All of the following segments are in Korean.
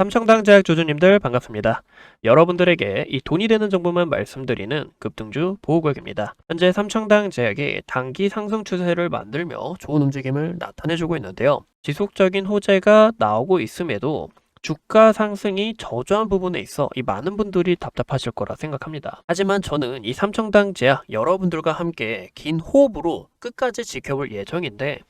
삼청당 제약 주주님들 반갑습니다. 여러분들에게 이 돈이 되는 정보만 말씀드리는 급등주 보호구역입니다. 현재 삼청당 제약이 단기 상승 추세를 만들며 좋은 움직임을 나타내주고 있는데요. 지속적인 호재가 나오고 있음에도 주가 상승이 저조한 부분에 있어 이 많은 분들이 답답하실 거라 생각합니다. 하지만 저는 이 삼청당 제약 여러분들과 함께 긴 호흡으로 끝까지 지켜볼 예정인데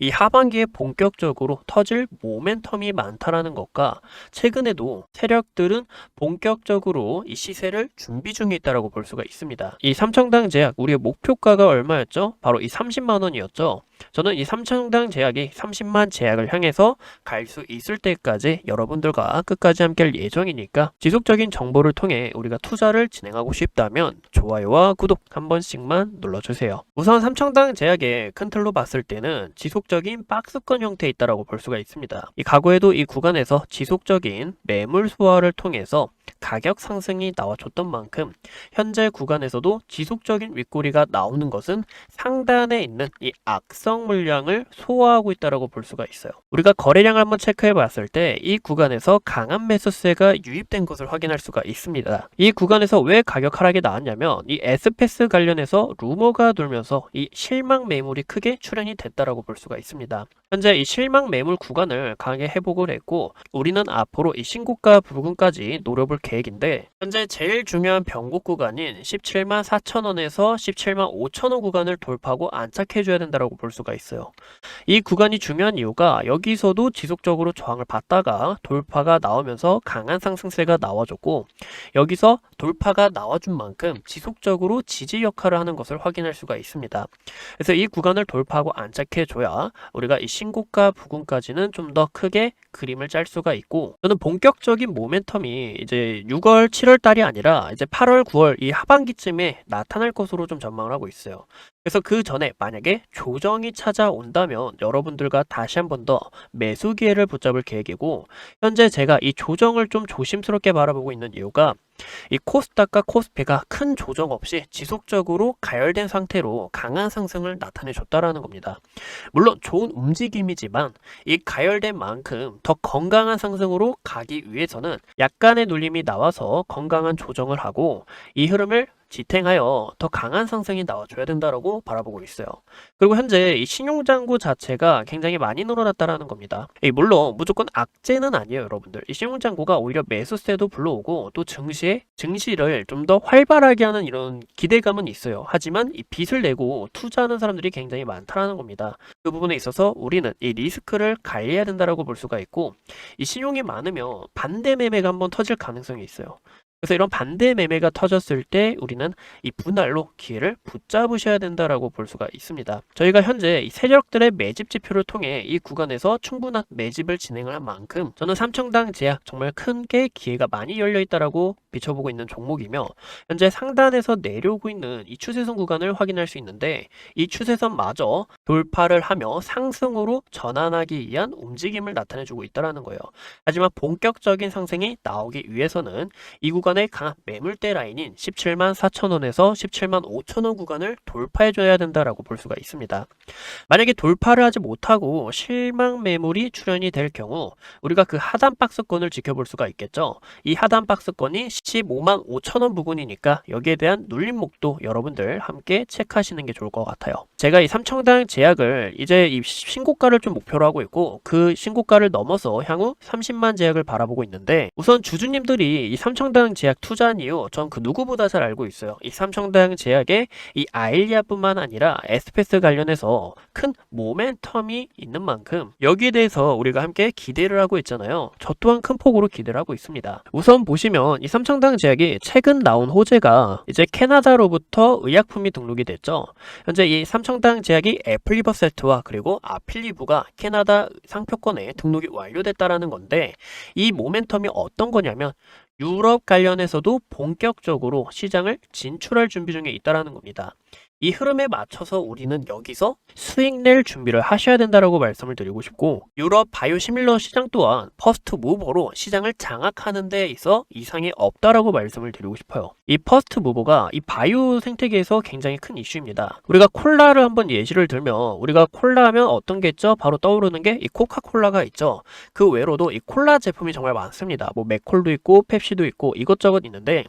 이 하반기에 본격적으로 터질 모멘텀이 많다라는 것과 최근에도 세력들은 본격적으로 이 시세를 준비 중에 있다라고 볼 수가 있습니다. 이 삼청당 제약 우리의 목표가가 얼마였죠? 바로 이 30만 원이었죠. 저는 이 삼청당 제약이 30만 제약을 향해서 갈 수 있을 때까지 여러분들과 끝까지 함께 할 예정이니까 지속적인 정보를 통해 우리가 투자를 진행하고 싶다면 좋아요와 구독 한 번씩만 눌러주세요. 우선 삼청당 제약의 큰 틀로 봤을 때는 지속적인 박스권 형태에 있다라고 볼 수가 있습니다. 이 과거에도 이 구간에서 지속적인 매물 소화를 통해서 가격 상승이 나와줬던 만큼 현재 구간에서도 지속적인 윗꼬리가 나오는 것은 상단에 있는 이 악성 물량을 소화하고 있다라고 볼 수가 있어요. 우리가 거래량을 한번 체크해 봤을 때 이 구간에서 강한 매수세가 유입된 것을 확인할 수가 있습니다. 이 구간에서 왜 가격 하락이 나왔냐면 이 에스페스 관련해서 루머가 돌면서 이 실망 매물이 크게 출현이 됐다라고 볼 수가 있습니다. 현재 이 실망 매물 구간을 강하게 회복을 했고 우리는 앞으로 이 신고가 부근까지 노려볼 계획인데 현재 제일 중요한 변곡 구간인 17만 4천 원에서 17만 5천 원 구간을 돌파하고 안착해줘야 된다고 볼 수가 있어요. 이 구간이 중요한 이유가 여기서도 지속적으로 저항을 받다가 돌파가 나오면서 강한 상승세가 나와줬고 여기서 돌파가 나와준 만큼 지속적으로 지지 역할을 하는 것을 확인할 수가 있습니다. 그래서 이 구간을 돌파하고 안착해줘야 우리가 이 신고가 부근까지는 좀 더 크게 그림을 짤 수가 있고 저는 본격적인 모멘텀이 이제 6월, 7월 달이 아니라 이제 8월, 9월 이 하반기쯤에 나타날 것으로 좀 전망을 하고 있어요. 그래서 그 전에 만약에 조정이 찾아온다면 여러분들과 다시 한 번 더 매수 기회를 붙잡을 계획이고 현재 제가 이 조정을 좀 조심스럽게 바라보고 있는 이유가 이 코스닥과 코스피가 큰 조정 없이 지속적으로 가열된 상태로 강한 상승을 나타내 줬다라는 겁니다. 물론 좋은 움직임이지만 이 가열된 만큼 더 건강한 상승으로 가기 위해서는 약간의 눌림이 나와서 건강한 조정을 하고 이 흐름을 지탱하여 더 강한 상승이 나와줘야 된다라고 바라보고 있어요. 그리고 현재 이 신용장구 자체가 굉장히 많이 늘어났다라는 겁니다. 이 물론 무조건 악재는 아니에요, 여러분들. 이 신용장구가 오히려 매수세도 불러오고 또 증시에 증시를 좀 더 활발하게 하는 이런 기대감은 있어요. 하지만 이 빚을 내고 투자하는 사람들이 굉장히 많다라는 겁니다. 그 부분에 있어서 우리는 이 리스크를 관리해야 된다라고 볼 수가 있고 이 신용이 많으면 반대 매매가 한번 터질 가능성이 있어요. 그래서 이런 반대 매매가 터졌을 때 우리는 이 분할로 기회를 붙잡으셔야 된다라고 볼 수가 있습니다. 저희가 현재 이 세력들의 매집 지표를 통해 이 구간에서 충분한 매집을 진행을 한 만큼 저는 삼청당 제약 정말 큰 게 기회가 많이 열려 있다라고 비춰보고 있는 종목이며 현재 상단에서 내려오고 있는 이 추세선 구간을 확인할 수 있는데 이 추세선마저 돌파를 하며 상승으로 전환하기 위한 움직임을 나타내주고 있다라는 거예요. 하지만 본격적인 상승이 나오기 위해서는 이 구간 의 강한 매물대 라인인 17만 4천 원에서 17만 5천 원 구간을 돌파해줘야 된다라고 볼 수가 있습니다. 만약에 돌파를 하지 못하고 실망 매물이 출현이 될 경우 우리가 그 하단 박스권을 지켜볼 수가 있겠죠. 이 하단 박스권이 15만 5천 원 부근이니까 여기에 대한 눌림목도 여러분들 함께 체크하시는 게 좋을 것 같아요. 제가 이 삼청당 제약을 이제 이 신고가를 좀 목표로 하고 있고 그 신고가를 넘어서 향후 30만 제약을 바라보고 있는데 우선 주주님들이 이 삼청당 제약 투자한 이유 전그 누구보다 잘 알고 있어요. 이 삼청당 제약의 이 아일리아뿐만 아니라 에스페스 관련해서 큰 모멘텀이 있는 만큼 여기에 대해서 우리가 함께 기대를 하고 있잖아요. 저 또한 큰 폭으로 기대를 하고 있습니다. 우선 보시면 이 삼청당 제약이 최근 나온 호재가 이제 캐나다로부터 의약품이 등록이 됐죠. 현재 이 삼청당 제약이 애플리버 세트와 그리고 아필리브가 캐나다 상표권에 등록이 완료됐다라는 건데 이 모멘텀이 어떤 거냐면 유럽 관련해서도 본격적으로 시장을 진출할 준비 중에 있다라는 겁니다. 이 흐름에 맞춰서 우리는 여기서 수익 낼 준비를 하셔야 된다라고 말씀을 드리고 싶고 유럽 바이오시밀러 시장 또한 퍼스트 무버로 시장을 장악하는 데 있어 이상이 없다라고 말씀을 드리고 싶어요. 이 퍼스트 무버가 이 바이오 생태계에서 굉장히 큰 이슈입니다. 우리가 콜라를 한번 예시를 들면 우리가 콜라 하면 어떤 게 있죠? 바로 떠오르는 게 이 코카콜라가 있죠. 그 외로도 이 콜라 제품이 정말 많습니다. 뭐 맥콜도 있고 펩시도 있고 이것저것 있는데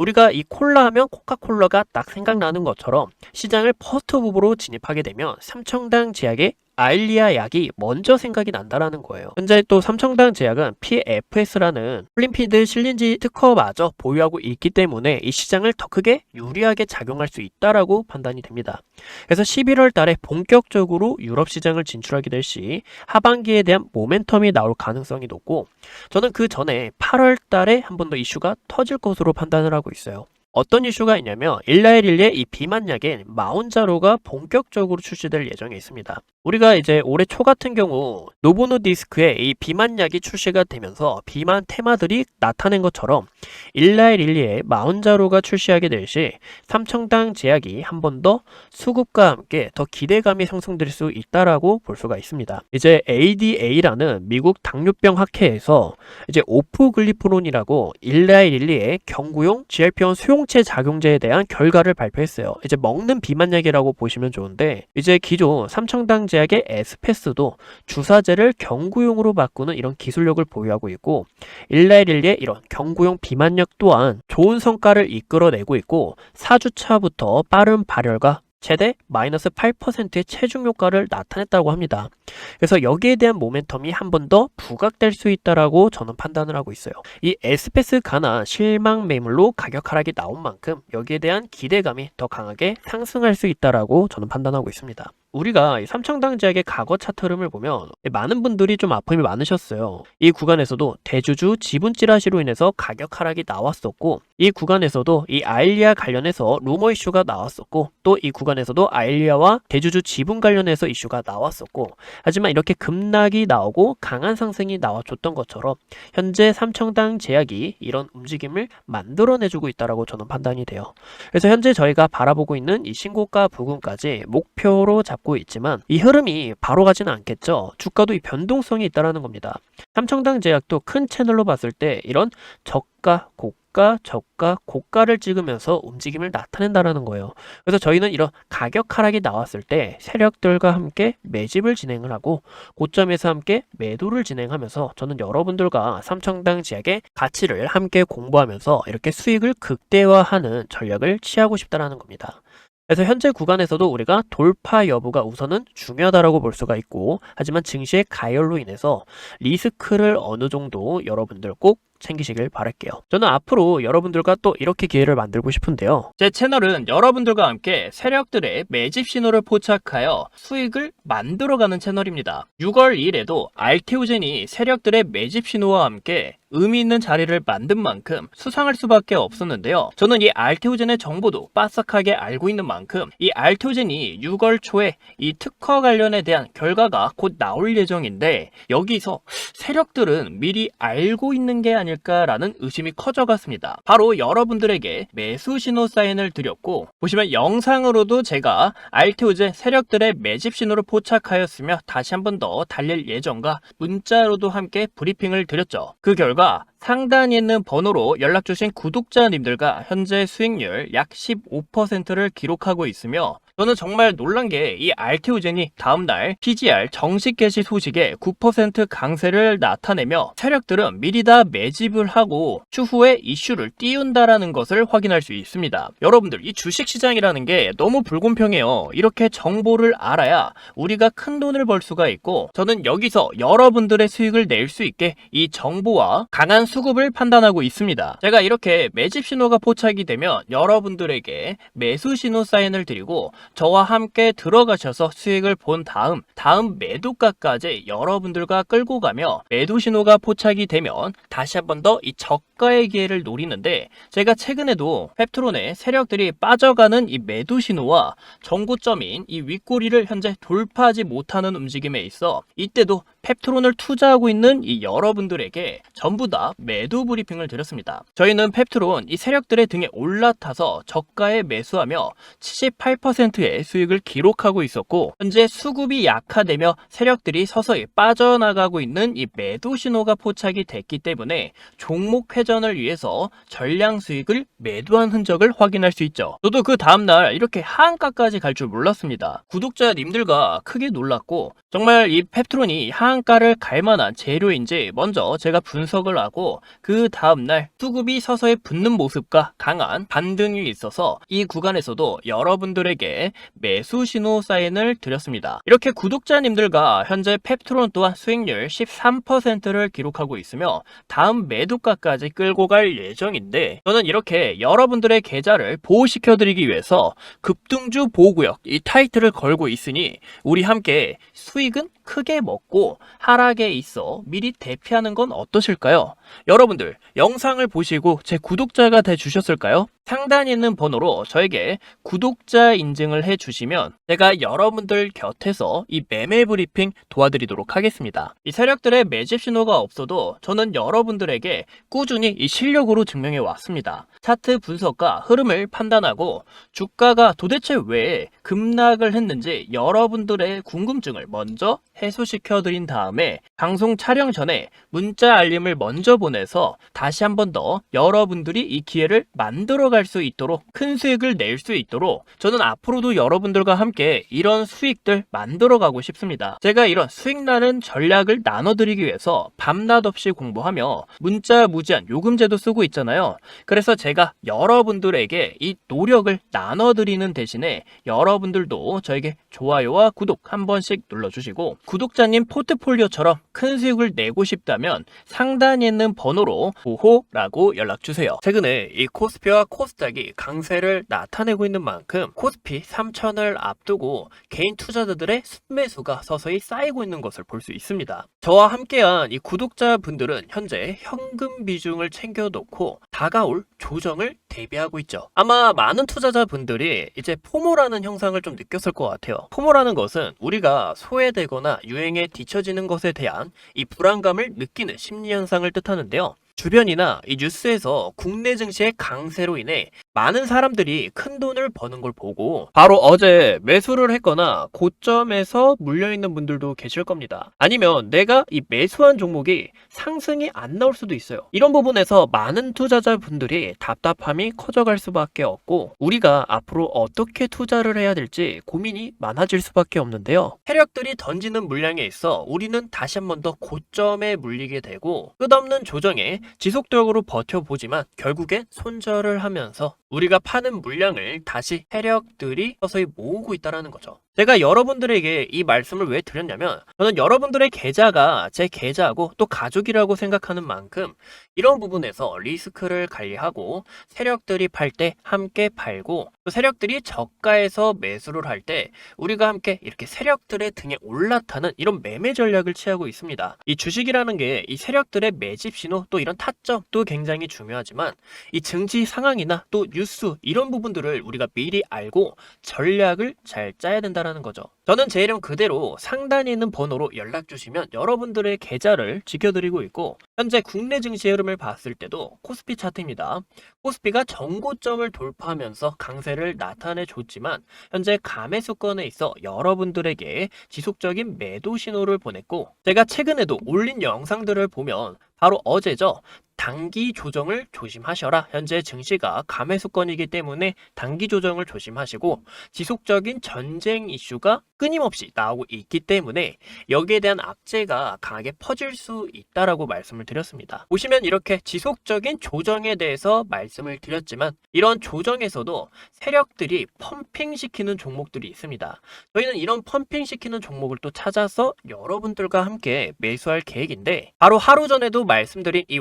우리가 이 콜라 하면 코카콜라가 딱 생각나는 것처럼 시장을 퍼스트 무브로 진입하게 되면 삼청당 제약의 아일리아 약이 먼저 생각이 난다라는 거예요. 현재 또 삼청당 제약은 PFS라는 플림피드 실린지 특허마저 보유하고 있기 때문에 이 시장을 더 크게 유리하게 작용할 수 있다라고 판단이 됩니다. 그래서 11월 달에 본격적으로 유럽 시장을 진출하게 될 시 하반기에 대한 모멘텀이 나올 가능성이 높고 저는 그 전에 8월 달에 한 번 더 이슈가 터질 것으로 판단을 하고 있어요. 어떤 이슈가 있냐면 일라일일리의 이 비만약인 마운자로가 본격적으로 출시될 예정에 있습니다. 우리가 이제 올해 초 같은 경우 노보노디스크에 이 비만 약이 출시가 되면서 비만 테마들이 나타낸 것처럼 일라일일리의 마운자로가 출시하게 될 시 삼청당 제약이 한 번 더 수급과 함께 더 기대감이 형성될 수 있다라고 볼 수가 있습니다. 이제 ADA라는 미국 당뇨병 학회에서 이제 오프글리프론이라고 일라일일리의 경구용 GLP-1 수용체 작용제에 대한 결과를 발표했어요. 이제 먹는 비만약이라고 보시면 좋은데 이제 기존 삼청당 제약의 에스페스도 주사제를 경구용으로 바꾸는 이런 기술력을 보유하고 있고 일라일일리의 이런 경구용 비만약 또한 좋은 성과를 이끌어내고 있고 4주차부터 빠른 발열과 최대 마이너스 8%의 체중 효과를 나타냈다고 합니다. 그래서 여기에 대한 모멘텀이 한 번 더 부각될 수 있다라고 저는 판단을 하고 있어요. 이 에스페스 가나 실망 매물로 가격 하락이 나온 만큼 여기에 대한 기대감이 더 강하게 상승할 수 있다라고 저는 판단하고 있습니다. 우리가 이 삼청당 제약의 과거 차트 흐름을 보면 많은 분들이 좀 아픔이 많으셨어요. 이 구간에서도 대주주 지분 찌라시로 인해서 가격 하락이 나왔었고 이 구간에서도 이 아일리아 관련해서 루머 이슈가 나왔었고 또 이 구간에서도 아일리아와 대주주 지분 관련해서 이슈가 나왔었고 하지만 이렇게 급락이 나오고 강한 상승이 나와줬던 것처럼 현재 삼청당 제약이 이런 움직임을 만들어내주고 있다라고 저는 판단이 돼요. 그래서 현재 저희가 바라보고 있는 이 신고가 부근까지 목표로 잡고 있지만 이 흐름이 바로 가지는 않겠죠. 주가도 이 변동성이 있다라는 겁니다. 삼청당 제약도 큰 채널로 봤을 때 이런 저가, 고가, 저가, 고가를 찍으면서 움직임을 나타낸다라는 거예요. 그래서 저희는 이런 가격 하락이 나왔을 때 세력들과 함께 매집을 진행을 하고 고점에서 함께 매도를 진행하면서 저는 여러분들과 삼청당 제약의 가치를 함께 공부하면서 이렇게 수익을 극대화하는 전략을 취하고 싶다라는 겁니다. 그래서 현재 구간에서도 우리가 돌파 여부가 우선은 중요하다라고 볼 수가 있고 하지만 증시의 가열로 인해서 리스크를 어느 정도 여러분들 꼭 챙기시길 바랄게요. 저는 앞으로 여러분들과 또 이렇게 기회를 만들고 싶은데요. 제 채널은 여러분들과 함께 세력들의 매집 신호를 포착하여 수익을 만들어가는 채널입니다. 6월 1일에도 알테오젠이 세력들의 매집 신호와 함께 의미 있는 자리를 만든 만큼 수상할 수밖에 없었는데요. 저는 이 알테오젠의 정보도 빠삭하게 알고 있는 만큼 이 알테오젠이 6월 초에 이 특허 관련에 대한 결과가 곧 나올 예정인데 여기서 세력들은 미리 알고 있는 게 아 닐까라는 의심이 커져갔습니다. 바로 여러분들에게 매수 신호 사인을 드렸고 보시면 영상으로도 제가 알테오젠 세력들의 매집 신호를 포착하였으며 다시 한 번 더 달릴 예정과 문자로도 함께 브리핑을 드렸죠. 그 결과 상단에 있는 번호로 연락 주신 구독자님들과 현재 수익률 약 15%를 기록하고 있으며 저는 정말 놀란 게 이 알테오젠이 다음날 PGR 정식 개시 소식에 9% 강세를 나타내며 세력들은 미리 다 매집을 하고 추후에 이슈를 띄운다라는 것을 확인할 수 있습니다. 여러분들 이 주식시장이라는 게 너무 불공평해요. 이렇게 정보를 알아야 우리가 큰 돈을 벌 수가 있고 저는 여기서 여러분들의 수익을 낼 수 있게 이 정보와 강한 수급을 판단하고 있습니다. 제가 이렇게 매집 신호가 포착이 되면 여러분들에게 매수 신호 사인을 드리고 저와 함께 들어가셔서 수익을 본 다음 다음 매도가까지 여러분들과 끌고 가며 매도 신호가 포착이 되면 다시 한 번 더 이 저가의 기회를 노리는데 제가 최근에도 펩트론의 세력들이 빠져가는 이 매도 신호와 정고점인 이 윗꼬리를 현재 돌파하지 못하는 움직임에 있어 이때도 펩트론을 투자하고 있는 이 여러분들에게 전부 다 매도 브리핑을 드렸습니다. 저희는 펩트론 이 세력들의 등에 올라타서 저가에 매수하며 78%의 수익을 기록하고 있었고 현재 수급이 약화되며 세력들이 서서히 빠져나가고 있는 이 매도 신호가 포착이 됐기 때문에 종목 회전을 위해서 전량 수익을 매도한 흔적을 확인할 수 있죠. 저도 그 다음날 이렇게 하한가까지 갈 줄 몰랐습니다. 구독자님들과 크게 놀랐고 정말 이 펩트론이 하한 가를 갈 만한 재료인지 먼저 제가 분석을 하고 그 다음날 수급이 서서히 붙는 모습과 강한 반등이 있어서 이 구간에서도 여러분들에게 매수 신호 사인을 드렸습니다. 이렇게 구독자님들과 현재 펩트론 또한 수익률 13%를 기록하고 있으며 다음 매도가까지 끌고 갈 예정인데 저는 이렇게 여러분들의 계좌를 보호시켜 드리기 위해서 급등주 보호구역 이 타이틀을 걸고 있으니 우리 함께 수익은 크게 먹고 하락에 있어 미리 대피하는 건 어떠실까요? 여러분들 영상을 보시고 제 구독자가 돼 주셨을까요? 상단에 있는 번호로 저에게 구독자 인증을 해 주시면 제가 여러분들 곁에서 이 매매 브리핑 도와드리도록 하겠습니다. 이 세력들의 매집 신호가 없어도 저는 여러분들에게 꾸준히 이 실력으로 증명해 왔습니다. 차트 분석과 흐름을 판단하고 주가가 도대체 왜 급락을 했는지 여러분들의 궁금증을 먼저 해소시켜 드린 다음에 방송 촬영 전에 문자 알림을 먼저 보내서 다시 한 번 더 여러분들이 이 기회를 만들어 갈수 있도록 큰 수익을 낼 수 있도록 저는 앞으로도 여러분들과 함께 이런 수익들 만들어 가고 싶습니다. 제가 이런 수익 나는 전략을 나눠 드리기 위해서 밤낮 없이 공부하며 문자 무제한 요금제도 쓰고 있잖아요. 그래서 제가 여러분들에게 이 노력을 나눠 드리는 대신에 여러분들도 저에게 좋아요와 구독 한 번씩 눌러주시고 구독자님 포트폴리오처럼 큰 수익을 내고 싶다면 상단에 있는 번호로 보호라고 연락주세요. 최근에 이 코스피와 코스 닥이 강세를 나타내고 있는 만큼 코스피 3000을 앞두고 개인 투자자들의 순매수가 서서히 쌓이고 있는 것을 볼 수 있습니다. 저와 함께한 이 구독자분들은 현재 현금 비중을 챙겨놓고 다가올 조정을 대비하고 있죠. 아마 많은 투자자분들이 이제 포모라는 형상을 좀 느꼈을 것 같아요. 포모라는 것은 우리가 소외되거나 유행에 뒤처지는 것에 대한 이 불안감을 느끼는 심리 현상을 뜻하는데요. 주변이나 이 뉴스에서 국내 증시의 강세로 인해 많은 사람들이 큰 돈을 버는 걸 보고 바로 어제 매수를 했거나 고점에서 물려있는 분들도 계실 겁니다. 아니면 내가 이 매수한 종목이 상승이 안 나올 수도 있어요. 이런 부분에서 많은 투자자분들이 답답함이 커져갈 수밖에 없고 우리가 앞으로 어떻게 투자를 해야 될지 고민이 많아질 수밖에 없는데요. 세력들이 던지는 물량에 있어 우리는 다시 한 번 더 고점에 물리게 되고 끝없는 조정에 지속적으로 버텨보지만 결국엔 손절을 하면서 우리가 파는 물량을 다시 세력들이 서서히 모으고 있다는 거죠. 제가 여러분들에게 이 말씀을 왜 드렸냐면 저는 여러분들의 계좌가 제 계좌하고 또 가족이라고 생각하는 만큼 이런 부분에서 리스크를 관리하고 세력들이 팔 때 함께 팔고 또 세력들이 저가에서 매수를 할 때 우리가 함께 이렇게 세력들의 등에 올라타는 이런 매매 전략을 취하고 있습니다. 이 주식이라는 게 이 세력들의 매집 신호 또 이런 타점도 굉장히 중요하지만 이 증시 상황이나 또 뉴스 이런 부분들을 우리가 미리 알고 전략을 잘 짜야 된다는 거죠. 저는 제 이름 그대로 상단에 있는 번호로 연락 주시면 여러분들의 계좌를 지켜드리고 있고 현재 국내 증시의 흐름을 봤을 때도 코스피 차트입니다. 코스피가 정고점을 돌파하면서 강세를 나타내 줬지만 현재 감매수권에 있어 여러분들에게 지속적인 매도 신호를 보냈고 제가 최근에도 올린 영상들을 보면 바로 어제죠. 단기 조정을 조심하셔라. 현재 증시가 감매수권이기 때문에 단기 조정을 조심하시고 지속적인 전쟁 이슈가 끊임없이 나오고 있기 때문에 여기에 대한 악재가 강하게 퍼질 수 있다라고 말씀을 드렸습니다. 보시면 이렇게 지속적인 조정에 대해서 말씀을 드렸지만 이런 조정에서도 세력들이 펌핑시키는 종목들이 있습니다. 저희는 이런 펌핑시키는 종목을 또 찾아서 여러분들과 함께 매수할 계획인데 바로 하루 전에도 말씀드린 이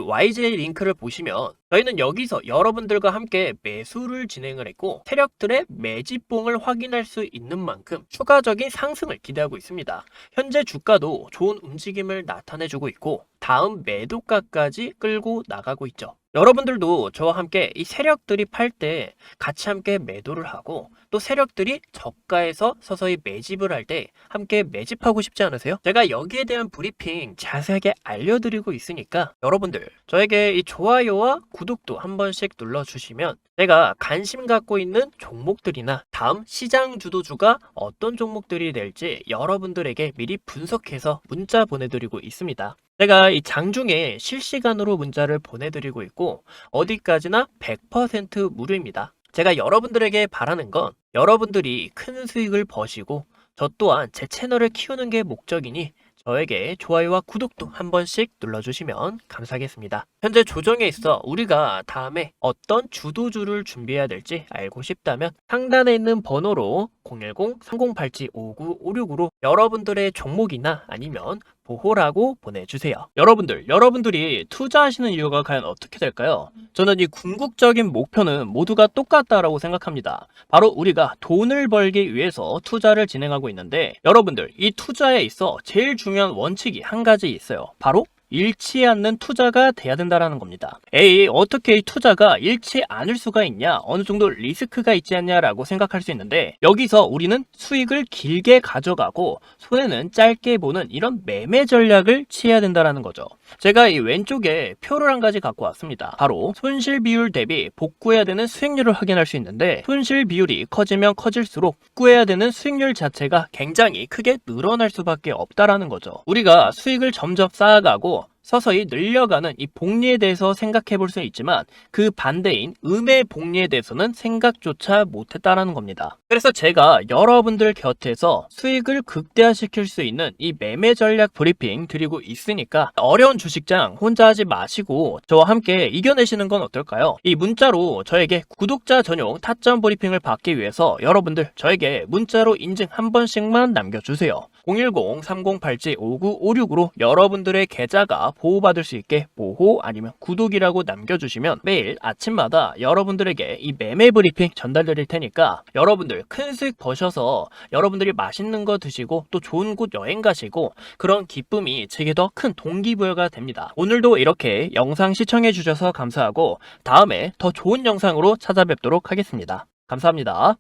YJ 링크를 보시면 저희는 여기서 여러분들과 함께 매수를 진행을 했고 세력들의 매집봉을 확인할 수 있는 만큼 추가적인 상승을 기대하고 있습니다. 현재 주가도 좋은 움직임을 나타내주고 있고 다음 매도가까지 끌고 나가고 있죠. 여러분들도 저와 함께 이 세력들이 팔 때 같이 함께 매도를 하고 또 세력들이 저가에서 서서히 매집을 할 때 함께 매집하고 싶지 않으세요? 제가 여기에 대한 브리핑 자세하게 알려드리고 있으니까 여러분들 저에게 이 좋아요와 구독도 한 번씩 눌러주시면 제가 관심 갖고 있는 종목들이나 다음 시장 주도주가 어떤 종목들이 될지 여러분들에게 미리 분석해서 문자 보내드리고 있습니다. 제가 이 장중에 실시간으로 문자를 보내드리고 있고 어디까지나 100% 무료입니다. 제가 여러분들에게 바라는 건 여러분들이 큰 수익을 버시고 저 또한 제 채널을 키우는 게 목적이니 저에게 좋아요와 구독도 한 번씩 눌러주시면 감사하겠습니다. 현재 조정에 있어 우리가 다음에 어떤 주도주를 준비해야 될지 알고 싶다면 상단에 있는 번호로 010-3087-5956으로 여러분들의 종목이나 아니면 보호라고 보내주세요. 여러분들, 여러분들이 투자하시는 이유가 과연 어떻게 될까요? 저는 이 궁극적인 목표는 모두가 똑같다라고 생각합니다. 바로 우리가 돈을 벌기 위해서 투자를 진행하고 있는데 여러분들, 이 투자에 있어 제일 중요한 원칙이 한 가지 있어요. 바로 잃지 않는 투자가 돼야 된다라는 겁니다. 에이, 어떻게 이 투자가 잃지 않을 수가 있냐? 어느 정도 리스크가 있지 않냐라고 생각할 수 있는데 여기서 우리는 수익을 길게 가져가고 손해는 짧게 보는 이런 매매 전략을 취해야 된다라는 거죠. 제가 이 왼쪽에 표를 한 가지 갖고 왔습니다. 바로 손실 비율 대비 복구해야 되는 수익률을 확인할 수 있는데 손실 비율이 커지면 커질수록 복구해야 되는 수익률 자체가 굉장히 크게 늘어날 수밖에 없다라는 거죠. 우리가 수익을 점점 쌓아가고 서서히 늘려가는 이 복리에 대해서 생각해 볼 수 있지만 그 반대인 음의 복리에 대해서는 생각조차 못했다라는 겁니다. 그래서 제가 여러분들 곁에서 수익을 극대화시킬 수 있는 이 매매 전략 브리핑 드리고 있으니까 어려운 주식장 혼자 하지 마시고 저와 함께 이겨내시는 건 어떨까요? 이 문자로 저에게 구독자 전용 타점 브리핑을 받기 위해서 여러분들 저에게 문자로 인증 한 번씩만 남겨주세요. 010-3087-5956으로 여러분들의 계좌가 보호받을 수 있게 보호 아니면 구독이라고 남겨주시면 매일 아침마다 여러분들에게 이 매매 브리핑 전달드릴 테니까 여러분들 큰 수익 버셔서 여러분들이 맛있는 거 드시고 또 좋은 곳 여행 가시고 그런 기쁨이 제게 더 큰 동기부여가 됩니다. 오늘도 이렇게 영상 시청해 주셔서 감사하고 다음에 더 좋은 영상으로 찾아뵙도록 하겠습니다. 감사합니다.